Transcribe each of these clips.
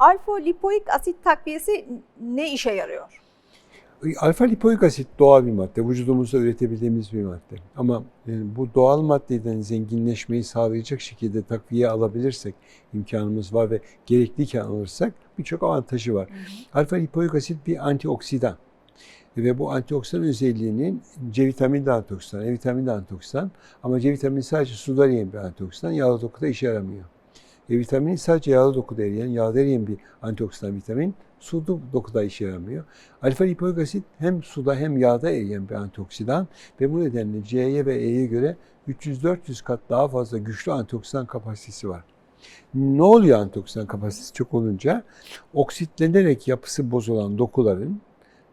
alfa lipoik asit takviyesi ne işe yarıyor? Alfa lipoik asit doğal bir madde. Vücudumuzda üretebildiğimiz bir madde. Ama e, bu doğal maddeden zenginleşmeyi sağlayacak şekilde takviye alabilirsek, imkanımız var ve gerekliyken alırsak birçok avantajı var. Alfa lipoik asit bir antioksidan. Ve bu antioksidan özelliğinin C vitamini de antioksidan, E vitamini de antioksidan. ama C vitamini sadece suda eriyen bir antioksidan, yağlı dokuda işe yaramıyor. E vitamini sadece yağlı dokuda eriyen, yağda eriyen bir antioksidan vitamin, suda dokuda işe yaramıyor. Alfa lipoik asit hem suda hem yağda eriyen bir antioksidan ve bu nedenle C'ye ve E'ye göre 300-400 kat daha fazla güçlü antioksidan kapasitesi var. Ne oluyor antioksidan kapasitesi çok olunca? Oksitlenerek yapısı bozulan dokuların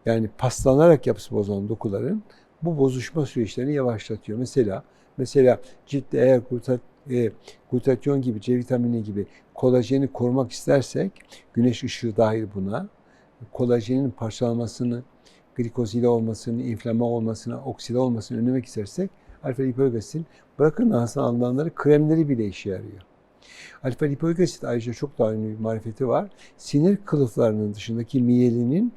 yani paslanarak yapısı bozulan dokuların bu bozuşma süreçlerini yavaşlatıyor. Mesela mesela ciltte eğer e, glutatyon gibi, C vitamini gibi kolajeni korumak istersek güneş ışığı dahil buna kolajenin parçalanmasını, glikozile olmasını, inflama olmasını, okside olmasını önlemek istersek alfa lipoik asitin bırakın ağzına alınanları kremleri bile işe yarıyor. Alfa lipoik asit ayrıca çok daha önemli bir marifeti var. Sinir kılıflarının dışındaki miyelinin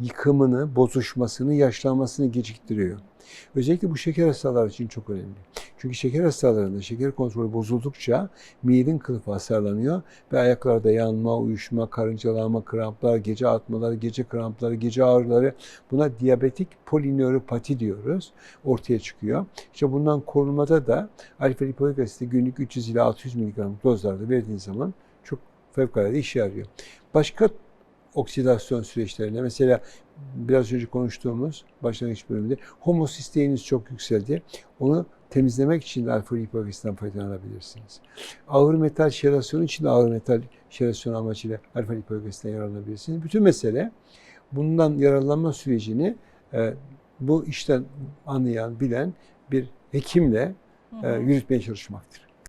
yıkımını, bozuşmasını, yaşlanmasını geciktiriyor. Özellikle bu şeker hastaları için çok önemli. Çünkü şeker hastalarında şeker kontrolü bozuldukça miyelin kılıfı hasarlanıyor ve ayaklarda yanma, uyuşma, karıncalanma, kramplar, gece atmaları, gece krampları, gece ağrıları buna diyabetik polinöropati diyoruz. Ortaya çıkıyor. İşte bundan korunmada da alfa lipoik asiti günlük 300 ila 600 mg dozlarda verdiğin zaman çok fevkalade işe yarıyor. Başka oksidasyon süreçlerinde mesela biraz önce konuştuğumuz başlangıç bölümünde homosisteğiniz çok yükseldi. Onu temizlemek için de alfa lipoik asitten faydalanabilirsiniz. Ağır metal şelasyonu için de ağır metal şelasyonu amacıyla alfa lipoik asitten yararlanabilirsiniz. Bütün mesele bundan yararlanma sürecini e, bu işten anlayan, bilen bir hekimle e, yürütmeye çalışmaktır.